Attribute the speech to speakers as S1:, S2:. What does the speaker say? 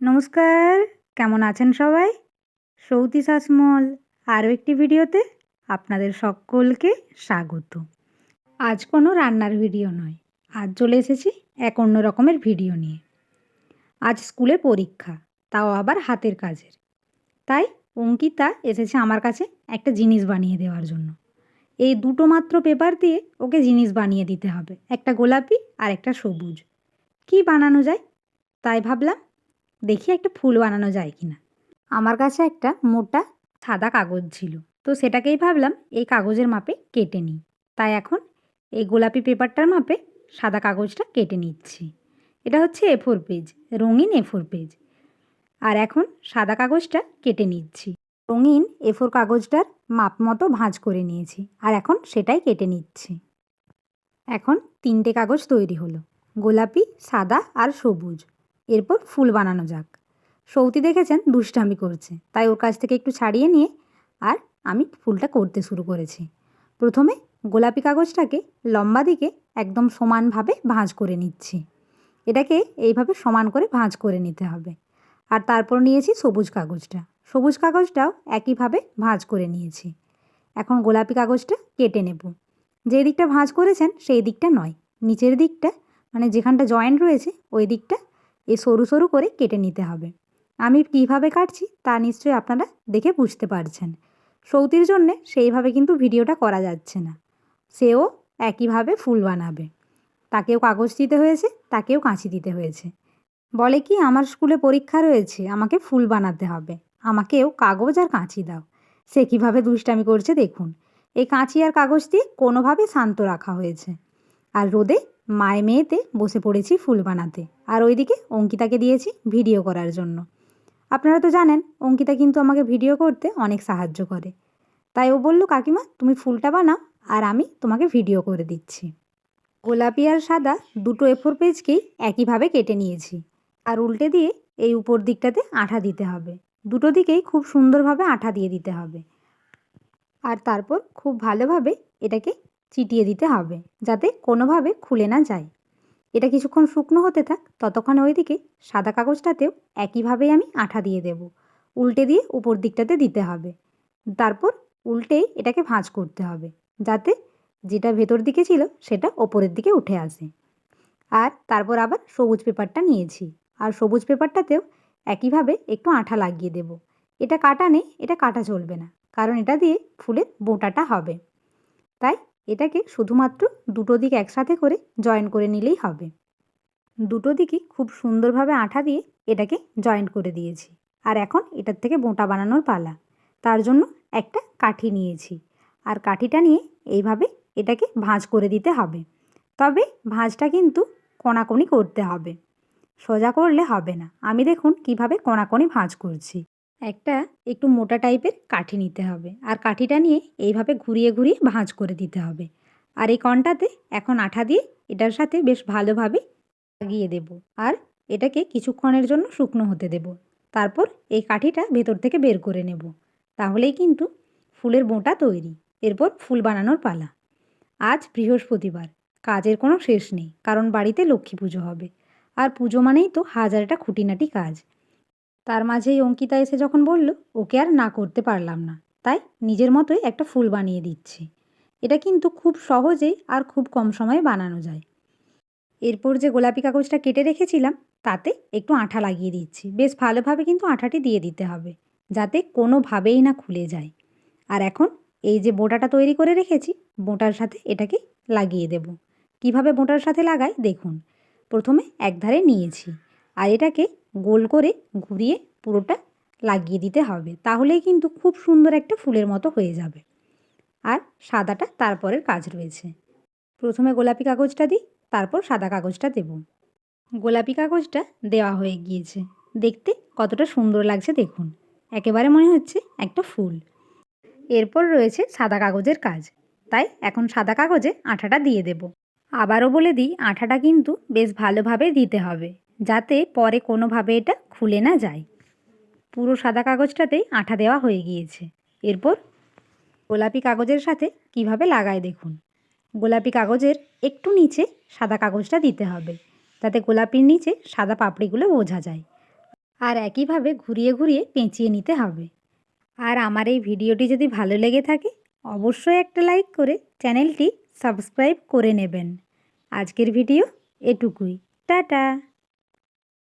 S1: নমস্কার, কেমন আছেন সবাই? সৌতি শাসমল আরও একটি ভিডিওতে আপনাদের সকলকে স্বাগত। আজ কোনো রান্নার ভিডিও নয়, আজ চলে এসেছি এক অন্য রকমের ভিডিও নিয়ে। আজ স্কুলে পরীক্ষা, তাও আবার হাতের কাজের। তাই অঙ্কিতা এসেছে আমার কাছে একটা জিনিস বানিয়ে দেওয়ার জন্য। এই দুটো মাত্র পেপার দিয়ে ওকে জিনিস বানিয়ে দিতে হবে, একটা গোলাপি আর একটা সবুজ। কি বানানো যায়? তাই ভাবলাম দেখি একটা ফুল বানানো যায় কি না আমার কাছে একটা মোটা সাদা কাগজ ছিল। তো সেটাকেই ভাবলাম এই কাগজের মাপে কেটে নিই। তাই এখন এই গোলাপি পেপারটার মাপে সাদা কাগজটা কেটে নিচ্ছি। এটা হচ্ছে এ ফোর পেজ রঙিন এ ফোর পেজ আর এখন সাদা কাগজটা কেটে নিচ্ছি। রঙিন এ ফোর কাগজটার মাপ মতো ভাঁজ করে নিয়েছি। আর এখন সেটাই কেটে নিচ্ছি। এখন তিনটে কাগজ তৈরি হলো। গোলাপি, সাদা আর সবুজ। এরপর ফুল বানানো যাক। সৌতি দেখেছেন দুষ্টামি করছে। তাই ওর কাছ থেকে একটু ছাড়িয়ে নিয়ে আর আমি ফুলটা করতে শুরু করেছি। প্রথমে গোলাপি কাগজটাকে লম্বা দিকে একদম সমানভাবে ভাঁজ করে নিচ্ছি। এটাকে এইভাবে সমান করে ভাঁজ করে নিতে হবে। আর তারপর নিয়েছি সবুজ কাগজটা। সবুজ কাগজটাও একইভাবে ভাঁজ করে নিয়েছি। এখন গোলাপি কাগজটা কেটে নেব। যে দিকটা ভাঁজ করেছেন সেই দিকটা নয়। নিচের দিকটা মানে যেখানটা জয়েন্ট রয়েছে, ওই দিকটা এই সরু সরু করে কেটে নিতে হবে। আমি কীভাবে কাটছি তা নিশ্চয়ই আপনারা দেখে বুঝতে পারছেন। সৌতির জন্যে সেইভাবে কিন্তু ভিডিওটা করা যাচ্ছে না। সেও একইভাবে ফুল বানাবে। তাকেও কাগজ দিতে হয়েছে, তাকেও কাঁচি দিতে হয়েছে। বলে কি, আমার স্কুলে পরীক্ষা রয়েছে, আমাকে ফুল বানাতে হবে। আমাকেও কাগজ আর কাঁচি দাও। সে কীভাবে দুষ্টামি করছে দেখুন। এই কাঁচি আর কাগজ দিয়ে কোনোভাবে শান্ত রাখা হয়েছে। আর রোদে মায়ে মেয়েতে বসে পড়েছি ফুল বানাতে। আর ওইদিকে অঙ্কিতাকে দিয়েছি ভিডিও করার জন্য। আপনারা তো জানেন, অঙ্কিতা কিন্তু আমাকে ভিডিও করতে অনেক সাহায্য করে। তাই ও বলল, কাকিমা, তুমি ফুলটা বানাও আর আমি তোমাকে ভিডিও করে দিচ্ছি। গোলাপি আর সাদা দুটো এফোর পেজকেই একইভাবে কেটে নিয়েছি। আর উল্টে দিয়ে এই উপর দিকটাতে আঠা দিতে হবে। দুটো দিকেই খুব সুন্দরভাবে আঠা দিয়ে দিতে হবে। আর তারপর খুব ভালোভাবে এটাকে চিটিয়ে দিতে হবে, যাতে কোনোভাবে খুলে না যায়। এটা কিছুক্ষণ শুকনো হতে থাক, ততক্ষণ ওইদিকে সাদা কাগজটাতেও একইভাবেই আমি আঠা দিয়ে দেব। উল্টে দিয়ে উপর দিকটাতে দিতে হবে। তারপর উল্টেই এটাকে ভাঁজ করতে হবে, যাতে যেটা ভেতর দিকে ছিল সেটা ওপরের দিকে উঠে আসে। আর তারপর আবার সবুজ পেপারটা নিয়েছি, আর সবুজ পেপারটাতেও একইভাবে একটু আঠা লাগিয়ে দেব। এটা কাটা নেই, এটা কাটা চলবে না, কারণ এটা দিয়ে ফুলের বোঁটাটা হবে। তাই এটাকে শুধুমাত্র দুটো দিক একসাথে করে জয়েন করে নিলেই হবে। দুটো দিকই খুব সুন্দরভাবে আঠা দিয়ে এটাকে জয়েন্ট করে দিয়েছি। আর এখন এটার থেকে বোঁটা বানানোর পালা। তার জন্য একটা কাঠি নিয়েছি। আর কাঠিটা নিয়ে এইভাবে এটাকে ভাঁজ করে দিতে হবে। তবে ভাঁজটা কিন্তু কোনাকুনি করতে হবে। সোজা করলে হবে না। আমি দেখুন কীভাবে কোনাকুনি ভাঁজ করছি। একটা একটু মোটা টাইপের কাঠি নিতে হবে। আর কাঠিটা নিয়ে এইভাবে ঘুরিয়ে ঘুরিয়ে ভাঁজ করে দিতে হবে। আর এই কণটাতে এখন আঠা দিয়ে এটার সাথে বেশ ভালোভাবে লাগিয়ে দেব। আর এটাকে কিছুক্ষণের জন্য শুকনো হতে দেব। তারপর এই কাঠিটা ভেতর থেকে বের করে নেব। তাহলেই কিন্তু ফুলের বোঁটা তৈরি। এরপর ফুল বানানোর পালা। আজ বৃহস্পতিবার। কাজের কোনো শেষ নেই। কারণ বাড়িতে লক্ষ্মী পুজো হবে। আর পুজো মানেই তো হাজারটা খুঁটিনাটি কাজ। তার মাঝেই অঙ্কিতা এসে যখন বলল, ওকে আর না করতে পারলাম না। তাই নিজের মতোই একটা ফুল বানিয়ে দিচ্ছি। এটা কিন্তু খুব সহজে আর খুব কম সময়ে বানানো যায়। এরপর যে গোলাপি কাগজটা কেটে রেখেছিলাম, তাতে একটু আঠা লাগিয়ে দিচ্ছি। বেশ ভালোভাবে কিন্তু আঠাটি দিয়ে দিতে হবে, যাতে কোনোভাবেই না খুলে যায়। আর এখন এই যে বোঁটাটা তৈরি করে রেখেছি, বোঁটার সাথে এটাকে লাগিয়ে দেব। কীভাবে বোঁটার সাথে লাগাই, দেখুন। প্রথমে একধারে নিয়েছি, আর এটাকে গোল করে ঘুরিয়ে পুরোটা লাগিয়ে দিতে হবে। তাহলেই কিন্তু খুব সুন্দর একটা ফুলের মতো হয়ে যাবে। আর সাদাটা তারপরের কাজ রয়েছে। প্রথমে গোলাপি কাগজটা দিই, তারপর সাদা কাগজটা দেব। গোলাপি কাগজটা দেওয়া হয়ে গিয়েছে। দেখতে কতটা সুন্দর লাগছে দেখুন। একেবারে মনে হচ্ছে একটা ফুল। এরপর রয়েছে সাদা কাগজের কাজ। তাই এখন সাদা কাগজে আঠাটা দিয়ে দেব। আবারও বলে দিই, আঠাটা কিন্তু বেশ ভালোভাবে দিতে হবে। যাতে পরে কোনোভাবে এটা খুলে না যায়। পুরো সাদা কাগজটাতেই আঠা দেওয়া হয়ে গিয়েছে। এরপর গোলাপি কাগজের সাথে কীভাবে লাগায় দেখুন। গোলাপি কাগজের একটু নিচে সাদা কাগজটা দিতে হবে। যাতে গোলাপির নিচে সাদা পাপড়িগুলো বোঝা যায়। আর একইভাবে ঘুরিয়ে ঘুরিয়ে পেঁচিয়ে নিতে হবে। আর আমার এই ভিডিওটি যদি ভালো লেগে থাকে, অবশ্যই একটা লাইক করে চ্যানেলটি সাবস্ক্রাইব করে নেবেন। আজকের ভিডিও এটুকুই। টাটা!